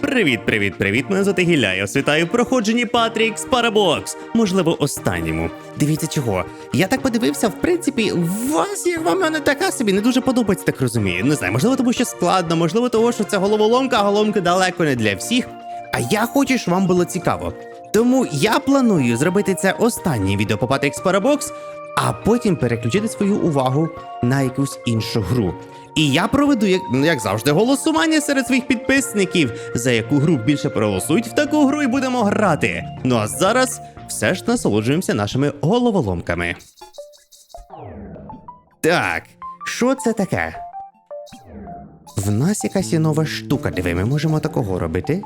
Привіт, привіт, привіт. Мене звати Гілля. Я вітаю проходженні Патрікс Парабокс. Можливо, останньому. Дивіться чого. Я так подивився, в принципі, вас є вам мене така собі не дуже подобається, так розумію. Не знаю, можливо, тому що складно, можливо, того, що це головоломка, а головоломки далеко не для всіх. А я хочу, щоб вам було цікаво. Тому я планую зробити це останнє відео по Patrick's Parabox, а потім переключити свою увагу на якусь іншу гру. І я проведу, як, як завжди, голосування серед своїх підписників, за яку гру більше проголосують в таку гру і будемо грати. Ну а зараз все ж насолоджуємося нашими головоломками. Так, що це таке? В нас якась є нова штука, диви, ми можемо такого робити.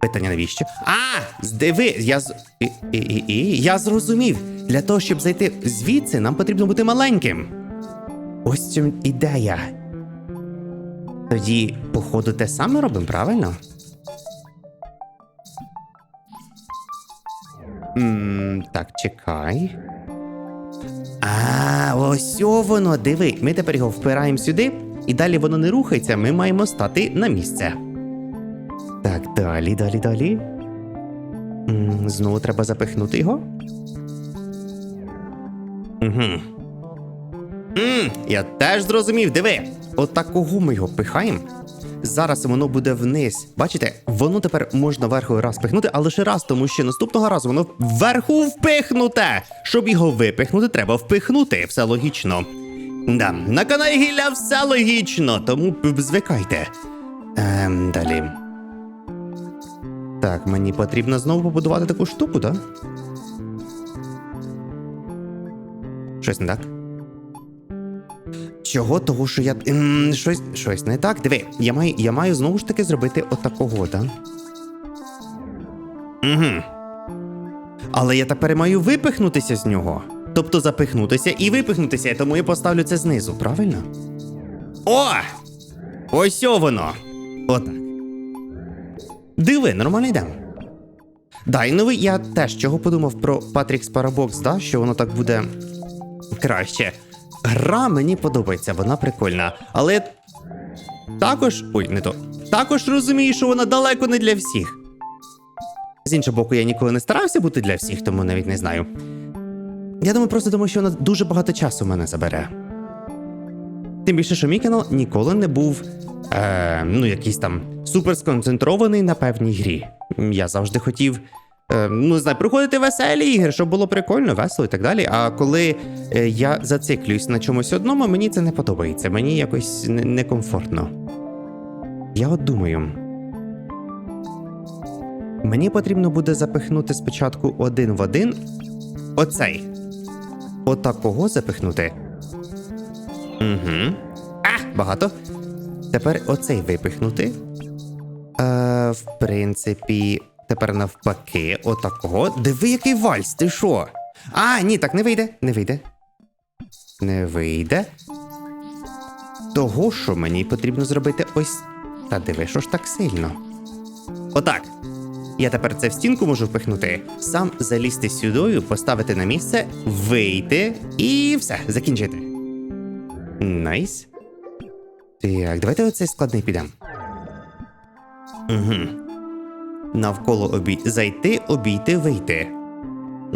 Питання навіщо? А, здиви, я з. І, і, і, і, я зрозумів. Для того, щоб зайти звідси, нам потрібно бути маленьким. Ось цьому ідея. Тоді, походу, те саме робимо, правильно? м так, чекай. А, ось воно, диви. Ми тепер його впираємо сюди, і далі воно не рухається, ми маємо стати на місце. Так, далі, далі, далі. М, Знову треба запихнути його. Угу. М, я теж зрозумів, диви. Отакого ми його пихаємо. Зараз воно буде вниз. Бачите, воно тепер можна вверху раз пихнути, а лише раз, тому що наступного разу воно вверху впихнуте. Щоб його випихнути, треба впихнути. Все логічно. Да, на каналі Гілля все логічно, тому звикайте. Ем, далі. Так, мені потрібно знову побудувати таку штуку, так? Щось не так? Чого? Того, що я. М, щось, щось не так. Диви, я маю, я маю знову ж таки зробити отакого, так? Угу. Але я тепер маю випихнутися з нього. Тобто запихнутися і випихнутися, тому я поставлю це знизу, правильно? О! Ось воно! Отак. Диви, нормально йдемо. Да, і новий я теж чого подумав про Patrick's Parabox, да, що воно так буде краще. Гра мені подобається, вона прикольна. Але також. Ой, не то. Також розумію, що вона далеко не для всіх. З іншого боку, я ніколи не старався бути для всіх, тому навіть не знаю. Я думаю, просто тому, що вона дуже багато часу мене забере. Тим більше, що мій канал ніколи не був е, ну, якийсь там супер сконцентрований на певній грі. Я завжди хотів, ну не знаю, проходити веселі ігри, щоб було прикольно, весело і так далі. А коли е, я зациклююсь на чомусь одному, мені це не подобається. Мені якось некомфортно. Я от думаю. Мені потрібно буде запихнути спочатку один в один. Оцей. Отакого запихнути. Угу. А, багато. Тепер оцей випихнути. Е, в принципі, тепер навпаки, отакого. Диви, який вальс, ти що? А, ні, так не вийде, не вийде. Не вийде. Того, що мені потрібно зробити ось. Та диви, що ж так сильно. Отак. Я тепер це в стінку можу впихнути, сам залізти сюдою, поставити на місце, вийти і все, закінчити. Найс. Так, давайте оцей складний підемо. Угу. Навколо обій... зайти, обійти, вийти.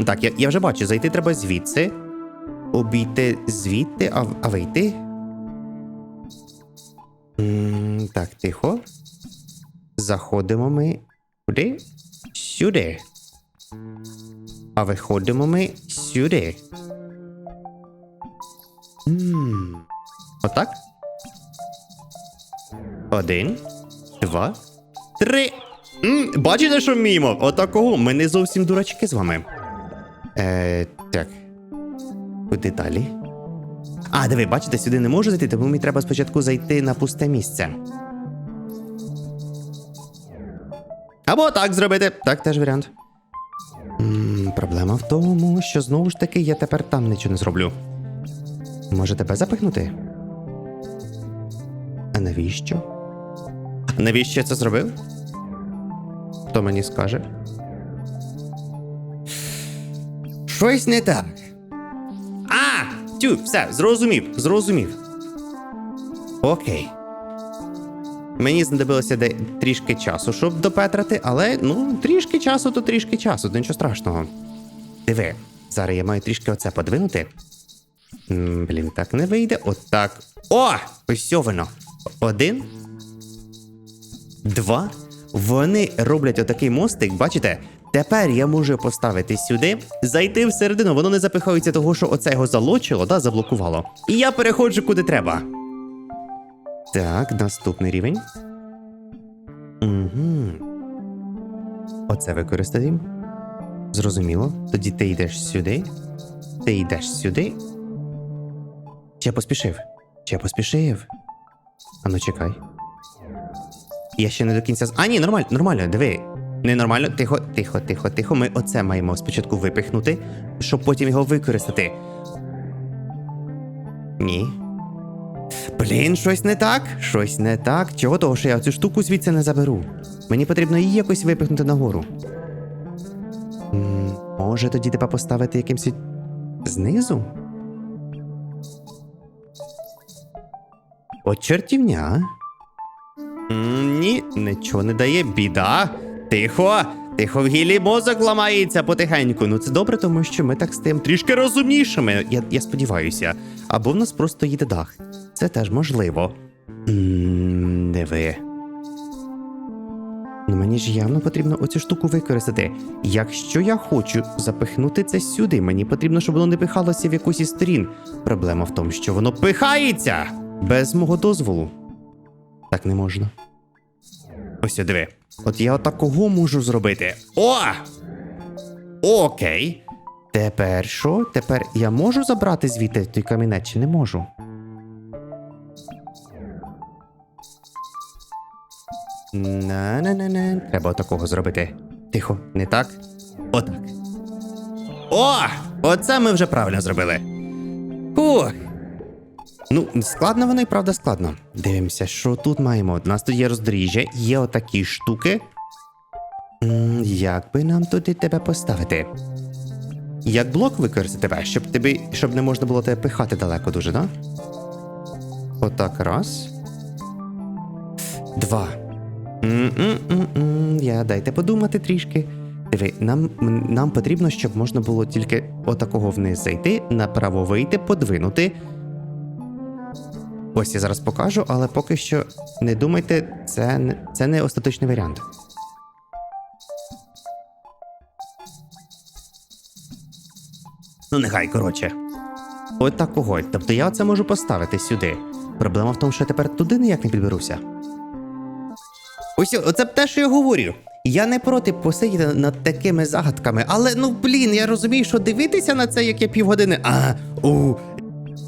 Так, я, я вже бачу, зайти треба звідси. Обійти звідти, а, а вийти. так, тихо. Заходимо ми. Куди? Сюди. А виходимо ми сюди. Отак. Один, два, три. М бачите, що вміємо? Отакого. Ми не зовсім дурачки з вами. Е, так. Куди далі? А, диви, бачите, сюди не можу зайти, тому мені треба спочатку зайти на пусте місце. Або так зробити. Так, теж варіант. м проблема в тому, що знову ж таки я тепер там нічого не зроблю. Може тебе запихнути? А навіщо? Навіщо я це зробив? Хто мені скаже? Щось не так. А! Тю, все, зрозумів, зрозумів. Окей. Мені знадобилося де трішки часу, щоб допетрати, але ну, трішки часу, то трішки часу, то нічого страшного. Диви, зараз я маю трішки оце подвинути. М, Блін, так не вийде. Отак. О! Ось воно. Один. Два. Вони роблять отакий мостик, бачите? Тепер я можу поставити сюди, зайти всередину, воно не запихається того, що оце його залочило, да, заблокувало. І я переходжу куди треба. Так, наступний рівень. Угу. Оце використаємо. Зрозуміло. Тоді ти йдеш сюди. Ти йдеш сюди. Я поспішив? Чи я поспішив? Ану, чекай. Я ще не до кінця. А, ні, нормально, нормально, диви. Ненормально, тихо, тихо, тихо, тихо. Ми оце маємо спочатку випихнути, щоб потім його використати. Ні. Блін, щось не так. Щось не так. Чого того, що я цю штуку звідси не заберу? Мені потрібно її якось випихнути нагору. М, Може тоді тебе поставити якимсь знизу? От чертівня. Ні, нічого не дає. Біда. Тихо. Тихо в гілі мозок ламається потихеньку. Ну це добре, тому що ми так стаємо трішки розумнішими. Я, я сподіваюся. Або в нас просто їде дах. Це теж можливо. М, Диви. Ну мені ж явно потрібно оцю штуку використати. Якщо я хочу запихнути це сюди, мені потрібно, щоб воно не пихалося в якусь із сторін. Проблема в тому, що воно пихається без мого дозволу. Так не можна. Ось диви. От я отакого можу зробити. О! Окей. Тепер що? Тепер я можу забрати звідти той камінець чи не можу? На-на-на-на. Треба такого зробити. Тихо, не так? Отак. О! Оце ми вже правильно зробили. Ух. Ну, складно воно і правда складно. Дивимося, що тут маємо. У нас тут є роздоріжжя, є отакі штуки. М, Як би нам туди тебе поставити? Як блок використати тебе, щоб тобі, щоб не можна було тебе пихати далеко дуже, да? Отак раз. Два. М-м-м-м. Я дайте подумати трішки. Диви, нам, нам потрібно, щоб можна було тільки отакого вниз зайти, направо вийти, подвинути. Ось я зараз покажу, але поки що не думайте, це, не- це не остаточний варіант. Ну, нехай, коротше. От такого. Тобто я це можу поставити сюди. Проблема в тому, що я тепер туди ніяк не підберуся. Ось оце те, що я говорю. Я не проти посидіти над такими загадками, але ну блін, я розумію, що дивитися на це, як я півгодини. А, у.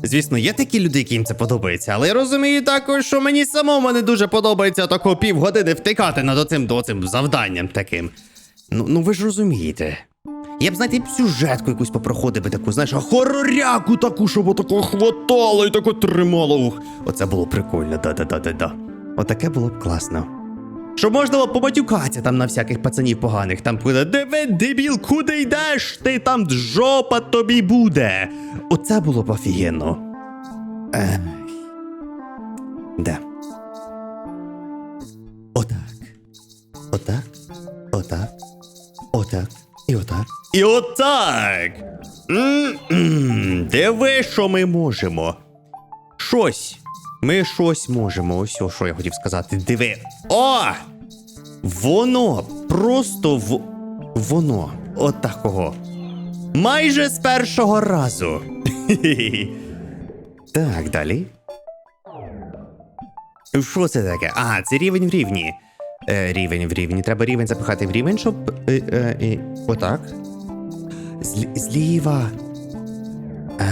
Звісно, є такі люди, яким це подобається, але я розумію також, що мені самому не дуже подобається тако півгодини втикати над оцим доцим завданням таким. Ну, ну ви ж розумієте. Я б, знаєте, сюжетку якусь попроходив би таку, знаєш, хороряку таку, щоб отако хватало і тако тримало. Оце було прикольно, да-да-да-да-да. Отаке було б класно. Що можна було поматюкатися там на всяких пацанів поганих, там буде диви, дебіл, куди йдеш? Ти там жопа тобі буде. Оце було б офігенно. Ех. Да. Отак. Отак. Отак. Отак. І отак. І отак. Диви, що ми можемо. Щось. Ми щось можемо. Ось що я хотів сказати. Диви. О! Воно просто в. Воно. От такого. Майже з першого разу. так, далі. Що це таке? А, це рівень в рівні. Е, рівень в рівні. Треба рівень запихати в рівень, щоб. Е, е, е, отак. Злі, зліва. А.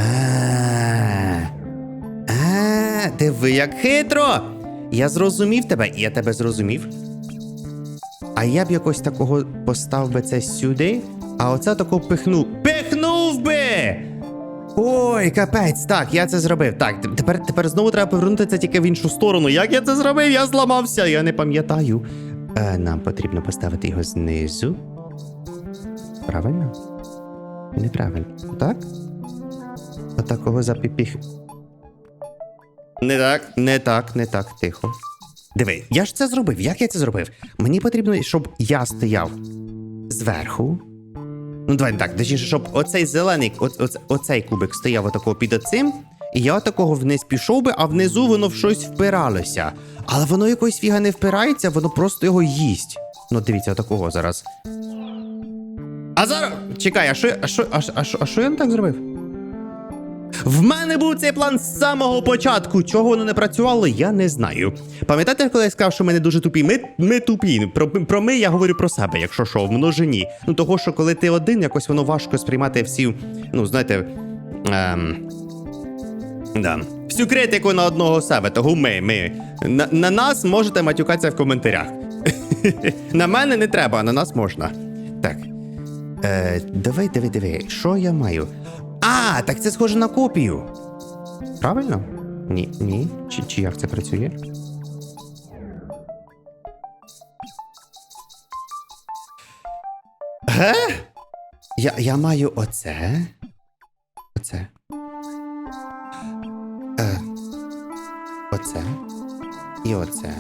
А, диви, як хитро! Я зрозумів тебе, і я тебе зрозумів. А я б якось такого постав би це сюди, а оце тако пихнув. Пихнув би! Ой, капець, так, я це зробив. Так, тепер, тепер знову треба повернути це тільки в іншу сторону. Як я це зробив? Я зламався, я не пам'ятаю. Е, нам потрібно поставити його знизу. Правильно? Неправильно. Так? Отакого запіпіх. Не так, не так, не так, тихо. Диви, я ж це зробив. Як я це зробив? Мені потрібно, щоб я стояв зверху. Ну, давай так, точніше, щоб оцей зелений, о, оце- оцей кубик стояв отако під оцим, і я отакого вниз пішов би, а внизу воно в щось впиралося. Але воно якось фіга не впирається, воно просто його їсть. Ну, дивіться, отакого зараз. А зараз. Чекай, а що, а, що- а, що, а що я не так зробив? В мене був цей план з самого початку. Чого воно не працювало, я не знаю. Пам'ятаєте, коли я сказав, що ми не дуже тупі? Ми, ми тупі. Про, про ми я говорю про себе, якщо що, в множині. Ну того, що коли ти один, якось воно важко сприймати всі, ну знаєте. Ем, да. Всю критику на одного себе, того ми. ми. На, на нас можете матюкатися в коментарях. на мене не треба, а на нас можна. Так. Е, диви, диви, диви, що я маю? А, так це схоже на копію. Правильно? Ні, ні. Чи, чи як це працює? Ге? Я, я маю оце. Оце. Е, оце. І оце.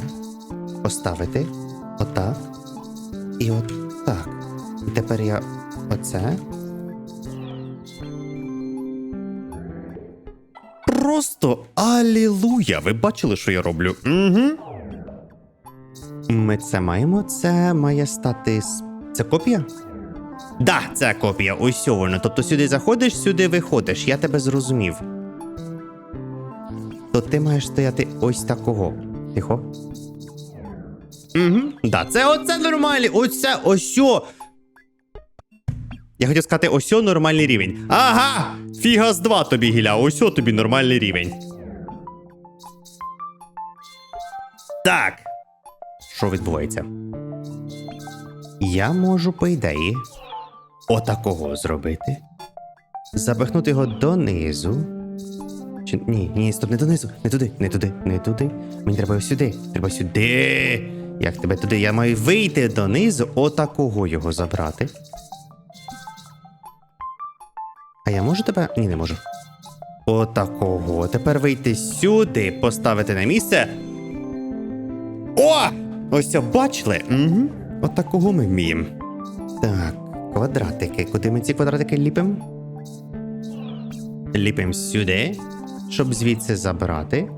Поставити. Отак. І от так. І тепер я оце. Просто алілуя! Ви бачили, що я роблю? Угу. Ми це маємо. Це має стати. Це копія? Да, це копія. Ось воно. Тобто сюди заходиш, сюди виходиш. Я тебе зрозумів. То ти маєш стояти ось такого. Тихо. Угу. Да, це оце нормальний. Оце осьо. Я хотів сказати, осьо нормальний рівень. Ага! Фіга з два тобі, гіля, осьо тобі нормальний рівень. Так. Що відбувається? Я можу, по ідеї, отакого зробити. Запихнути його донизу. Чи ні, ні, стоп, не донизу, не туди, не туди, не туди. Мені треба сюди. Треба сюди. Як тебе туди? Я маю вийти донизу, отакого його забрати. А я можу тебе? Ні, не можу. Отакого. Тепер вийти сюди, поставити на місце. О! Ось бачили? Угу. Отакого ми вміємо. Так, квадратики. Куди ми ці квадратики ліпимо? Ліпимо сюди, щоб звідси забрати.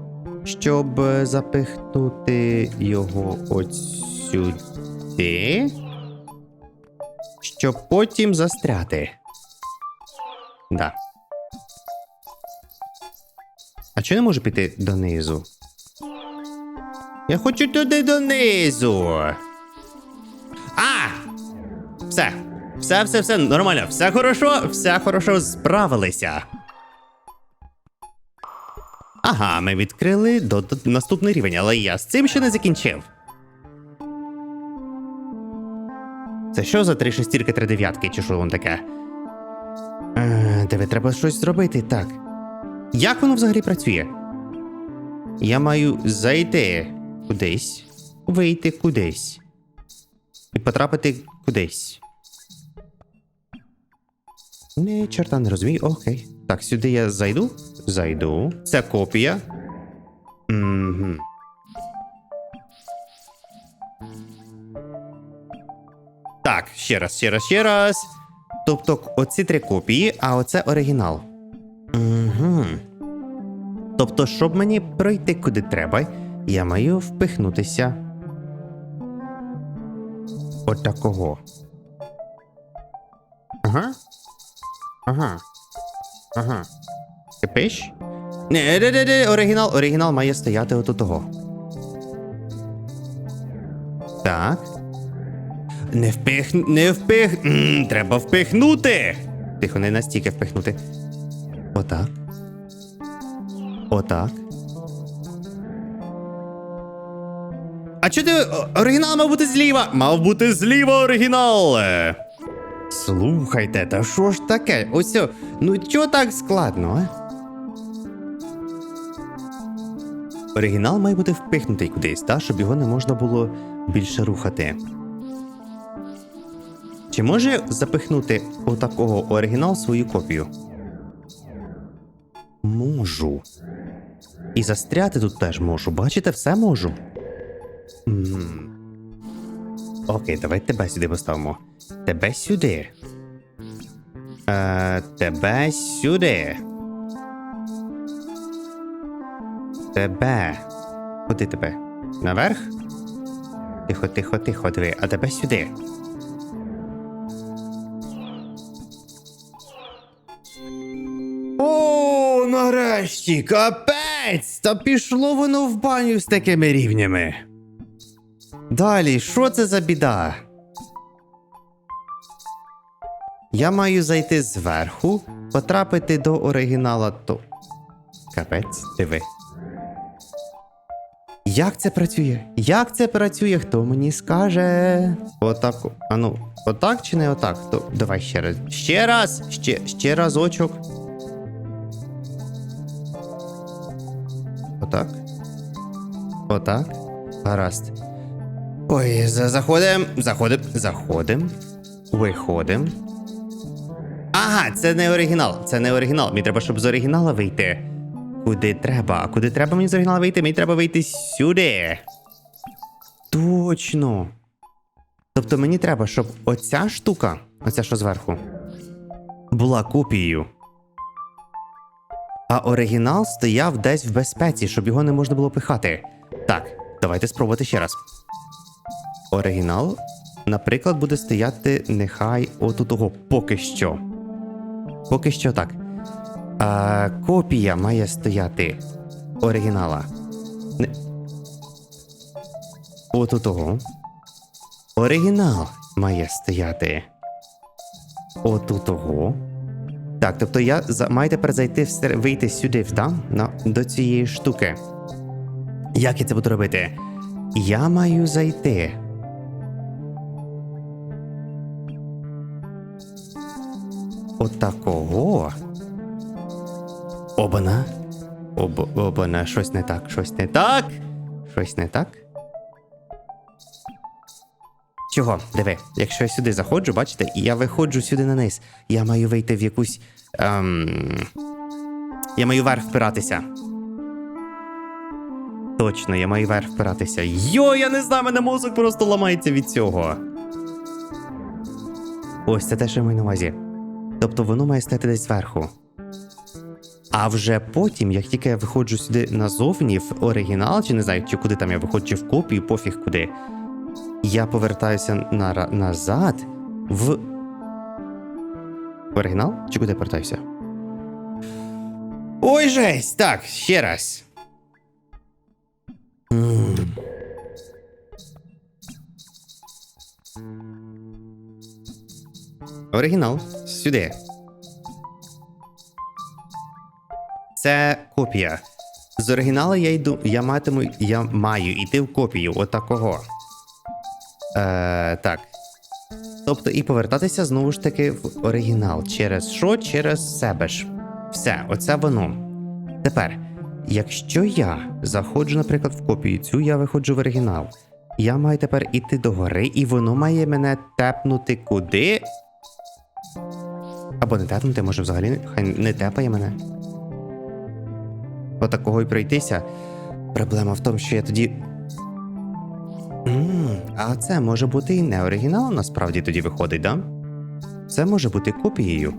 Щоб запихнути його от сюди. Щоб потім застряти. Да. А чого не можу піти донизу? Я хочу туди донизу. А! Все. Все, все, все, нормально. Все хорошо, все хорошо, справилися. Ага, ми відкрили до, до наступний рівень, але я з цим ще не закінчив. Це що за три шестірки, три дев'ятки, чи що воно таке? Е, Диви, треба щось зробити, так. Як воно взагалі працює? Я маю зайти кудись, вийти кудись. І потрапити кудись. Не, чорта не розумію. Окей. Так, сюди я зайду. Зайду. Це копія. Угу. Так, ще раз, ще раз, ще раз. Тобто, оці три копії, а оце оригінал. Угу. Тобто, щоб мені пройти куди треба, я маю впихнутися. Отакого. Ага. Ага. Ага. Кипиш? Не, де, де, де, оригінал, оригінал має стояти отут того. Так. Не впих... Не впих... М, треба впихнути. Тихо, не настільки впихнути. Отак. Отак. А чого ти. Оригінал мав бути зліва! Мав бути зліва оригінал! Е. Слухайте, та що ж таке? Ось, ну чого так складно, а? Оригінал має бути впихнутий кудись, та, щоб його не можна було більше рухати. Чи може запихнути отакого оригінал свою копію? Можу. І застряти тут теж можу. Бачите, все можу. М. Окей, давай тебе сюди поставимо. Тебе сюди. Е, тебе сюди. Тебе. Куди тебе? Наверх? Тихо, тихо, тихо, диви, а тебе сюди. Нарешті, капець! Та пішло воно в баню з такими рівнями. Далі, що це за біда? Я маю зайти зверху, потрапити до оригінала то. Капець, диви. Як це працює? Як це працює? Хто мені скаже? Отак. А ну, отак чи не отак? То давай ще раз. Ще раз! Ще, ще разочок. Отак. Отак. Гаразд. Ой, за- заходим, заходим, заходим. Виходим. Ага, це не оригінал. Це не оригінал. Мені треба, щоб з оригінала вийти. Куди треба? А куди треба мені з оригінала вийти? Мені треба вийти сюди. Точно. Тобто мені треба, щоб оця штука, оця що зверху, була копією. А оригінал стояв десь в безпеці, щоб його не можна було пихати. Так, давайте спробувати ще раз. Оригінал, наприклад, буде стояти нехай отутого поки що. Поки що так. А копія має стояти оригінала. Не... Отутого. Оригінал має стояти. Отутого. Так, тобто я за... маю тепер зайти всер... вийти сюди, в там, на... до цієї штуки. Як я це буду робити? Я маю зайти. Отакого. Обана. Об... Обана, щось не так, щось не так. Щось не так. Чого? Диви, якщо я сюди заходжу, бачите, я виходжу сюди на низ. Я маю вийти в якусь. Ем... Я маю вверх впиратися. Точно, я маю вверх впиратися. Йо, я не знаю, мене мозок просто ламається від цього. Ось це те, що я маю на увазі. Тобто воно має стати десь зверху. А вже потім, як тільки я виходжу сюди назовні, в оригінал, чи не знаю, чи куди там я виходжу, чи в копію, пофіг куди. Я повертаюся на, назад в. В оригінал? Чи куди я повертаюся? Ой, жесть! Так, ще раз. Оригінал. Сюди. Це копія. З оригіналу я йду. Я матиму. Я маю йти в копію отакого. Е, так. Тобто і повертатися знову ж таки в оригінал. Через що? Через себе ж. Все, оце воно. Тепер, якщо я заходжу, наприклад, в копію цю, я виходжу в оригінал. Я маю тепер іти догори, і воно має мене тепнути куди. Або не тепнути, може взагалі хай не тепає мене. Отакого й пройтися. Проблема в тому, що я тоді. А це може бути і не оригіналом насправді тоді виходить, да? Це може бути копією.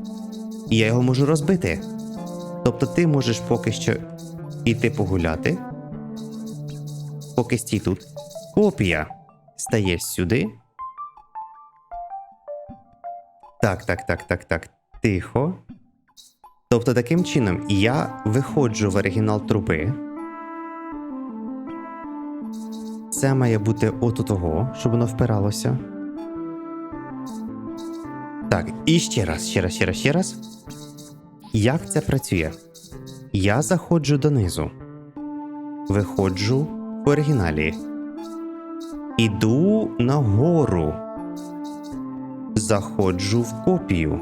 І я його можу розбити. Тобто ти можеш поки що іти погуляти. Поки стій тут. Копія стає сюди. Так, так, так, так, так. Тихо. Тобто, таким чином я виходжу в оригінал труби. Це має бути от у того, щоб воно впиралося. Так, і ще раз, ще раз, ще раз, ще раз. Як це працює? Я заходжу донизу. Виходжу в оригіналі. Іду нагору. Заходжу в копію.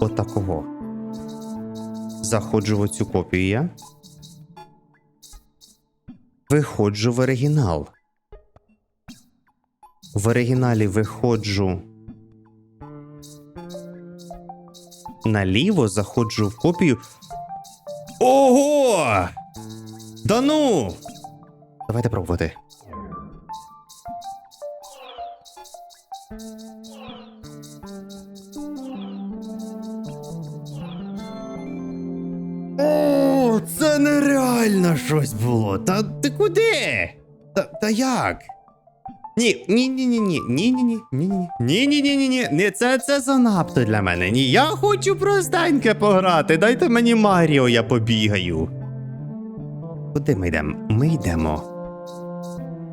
Отакого. Заходжу в оцю копію я виходжу в оригінал. В оригіналі виходжу. Наліво заходжу в копію. Ого! Да ну! Давайте пробувати. О, це нереально щось було. Та та, як? Ні, ні, ні, ні, ні, ні, ні, ні, ні, ні, ні, ні, ні, ні, ні, це, це занадто для мене. Ні, я хочу простеньке пограти. Дайте мені Маріо, я побігаю. Куди ми йдемо? Ми йдемо.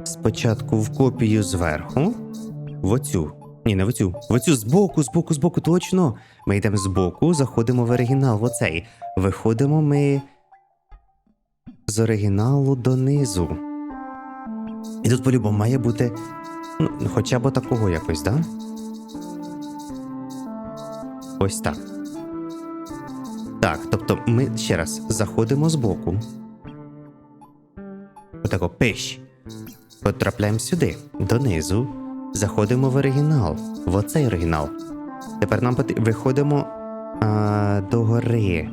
Спочатку в копію зверху. В оцю. Ні, не в оцю. В оцю збоку, збоку, збоку, точно. Ми йдемо збоку, заходимо в оригінал, в оцей. Виходимо ми з оригіналу донизу. І тут по-любому має бути. Ну, хоча б такого якось, да? Ось так. Так, тобто ми ще раз заходимо збоку. Отако пиш. Потрапляємо сюди, донизу. Заходимо в оригінал, в оцей оригінал. Тепер нам потрібно. Виходимо а, до гори.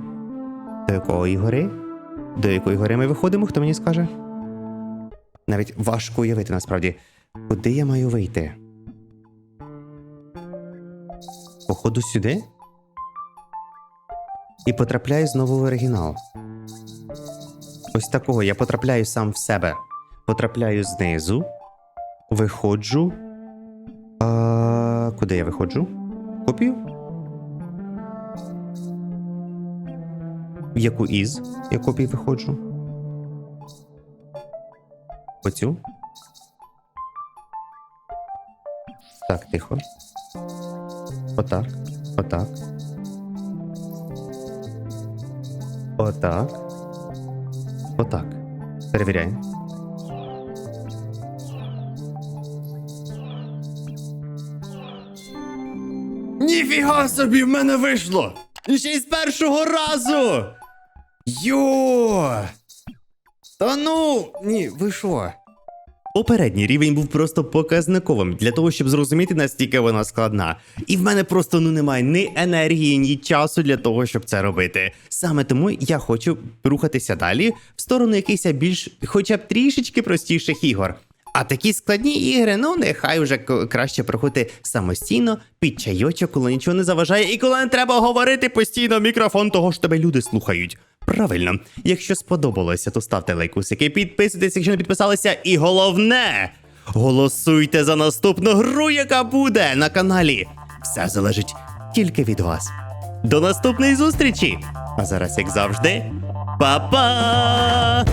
До якої гори? До якої гори ми виходимо, хто мені скаже? Навіть важко уявити насправді, куди я маю вийти. Походу сюди. І потрапляю знову в оригінал. Ось такого я потрапляю сам в себе. Потрапляю знизу, виходжу. А, куди я виходжу? Копію? Яку із? Я копію виходжу. Оцю. Так, тихо. Отак. Отак. Отак. Отак. Перевіряємо. Ніфіга собі, в мене вийшло! І Ще й з першого разу! Йо! Та ну, ні, ви що? Попередній рівень був просто показниковим для того, щоб зрозуміти, настільки вона складна. І в мене просто ну немає ні енергії, ні часу для того, щоб це робити. Саме тому я хочу рухатися далі в сторону якихось більш, хоча б трішечки простіших ігор. А такі складні ігри, ну нехай вже краще проходити самостійно, під чайочок, коли нічого не заважає, і коли не треба говорити постійно мікрофон, того ж тебе люди слухають. Правильно, якщо сподобалося, то ставте лайкусики, підписуйтесь, якщо не підписалися, і головне, голосуйте за наступну гру, яка буде на каналі. Все залежить тільки від вас. До наступної зустрічі! А зараз, як завжди, па-па!